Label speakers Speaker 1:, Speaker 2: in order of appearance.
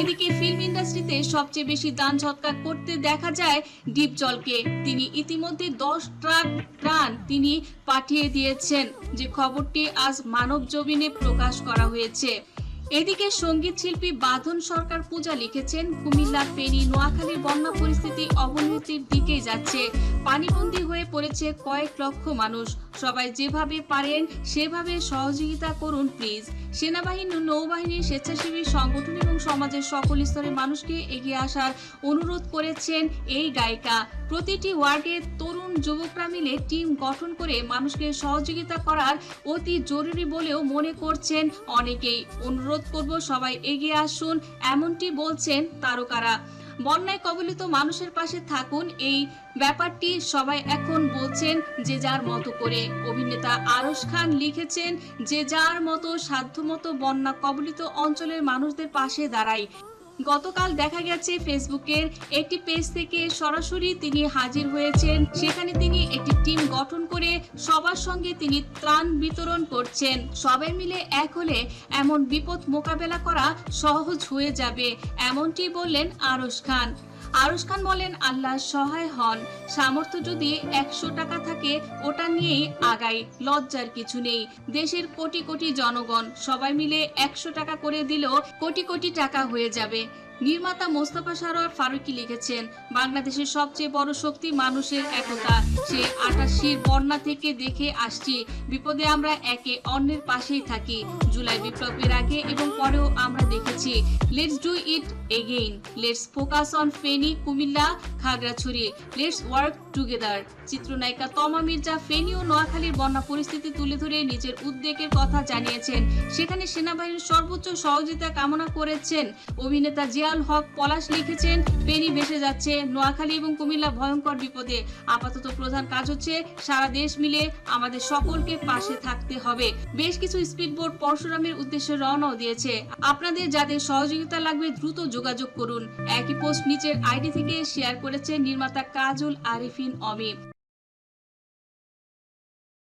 Speaker 1: এদিকে ফিল্ম ইন্ডাস্ট্রিতে সবচেয়ে বেশি দান সৎকার করতে দেখা যায় ডিপ জলকে তিনি ইতিমধ্যে দশ ট্রাক ত্রাণ তিনি পাঠিয়ে দিয়েছেন। যে খবরটি আজ মানব জমিনে প্রকাশ করা হয়েছে। এদিকে সংগীত শিল্পী বাঁধন সরকার পূজা লিখেছেন, কুমিল্লা, ফেনী, নোয়াখালীর বন্যা পরিস্থিতি অবনতির দিকেই যাচ্ছে। পানিবন্দী হয়ে পড়েছে কয়েক লক্ষ মানুষ। সবাই যেভাবে পারেন, সেভাবে সহযোগিতা করুন, প্লিজ। সেনাবাহিনী নৌবাহিনী স্বেচ্ছাসেবী সংগঠন এবং সমাজের সকল স্তরের মানুষকে এগিয়ে আসার অনুরোধ করেছেন এই গায়িকা। প্রতিটি ওয়ার্ডে তরুণ যুবকরা মিলে টিম গঠন করে মানুষকে সহযোগিতা করার অতি জরুরি বলেও মনে করছেন অনেকেই। অনুরোধ করব সবাই এগিয়ে আসুন, এমনটি বলছেন তারকারা। বন্যায় কবলিত মানুষের পাশে থাকুন, এই ব্যাপারটি সবাই এখন বলছেন যে যার মতো করে। অভিনেতা আরশ খান লিখেছেন, যে যার মতো সাধ্যমতো বন্যা কবলিত অঞ্চলের মানুষদের পাশে দাঁড়ায়। গতকাল দেখা গেছে ফেসবুকের একটি পেজ থেকে সরাসরি তিনি হাজির হয়েছেন। সেখানে তিনি একটি টিম গঠন করে সবার সঙ্গে তিনি ত্রাণ বিতরণ করছেন। সবাই মিলে এক হলে এমন বিপদ মোকাবেলা করা সহজ হয়ে যাবে, এমনটি বললেন আরশ খান। আরশ খান বলেন, আল্লাহ সহায় হন। সামর্থ্য যদি একশো টাকা থাকে, ওটা নিয়েই আগাই। লজ্জার কিছু নেই। দেশের কোটি কোটি জনগণ সবাই মিলে একশো টাকা করে দিলেও কোটি কোটি টাকা হয়ে যাবে। নির্মাতা মোস্তফা সারোয়ার ফারুকি লিখেছেন, বাংলাদেশের সবচেয়ে বড় শক্তি মানুষের একতা। সে আটাশির বন্যা থেকে দেখে আসছি, বিপদে আমরা একে অন্যের পাশেই থাকি। জুলাই বিপ্লবের আগে এবং পরেও আমরা দেখেছি। Let's do it again let's focus on Feni Comilla, Khagrachari. Let's work together চিত্রনায়িকা তমা মির্জা ফেনী ও নোয়াখালীর বন্যা পরিস্থিতি তুলে ধরে নিজের উদ্বেগের কথা জানিয়েছেন। সেখানে সেনাবাহিনীর সর্বোচ্চ সহযোগিতা কামনা করেছেন। অভিনেতা জিয়াউল হক পলাশ লিখেছেন, ফেনী ভেসে যাচ্ছে, নোয়াখালী এবং কুমিল্লা ভয়ঙ্কর বিপদে। আপাতত প্রধান কাজ হচ্ছে সারা দেশ মিলে আমাদের সকলকে পাশে থাকতে হবে। বেশ কিছু স্পিডবোট পরশুরামের উদ্দেশ্যে রওনাও দিয়েছে। আপনাদের যাদের সহযোগিতা লাগবে, দ্রুত যোগাযোগ করুন। একই পোস্ট নিচের আইডি থেকে শেয়ার করেছে নির্মাতা কাজল আরিফিন অমিত।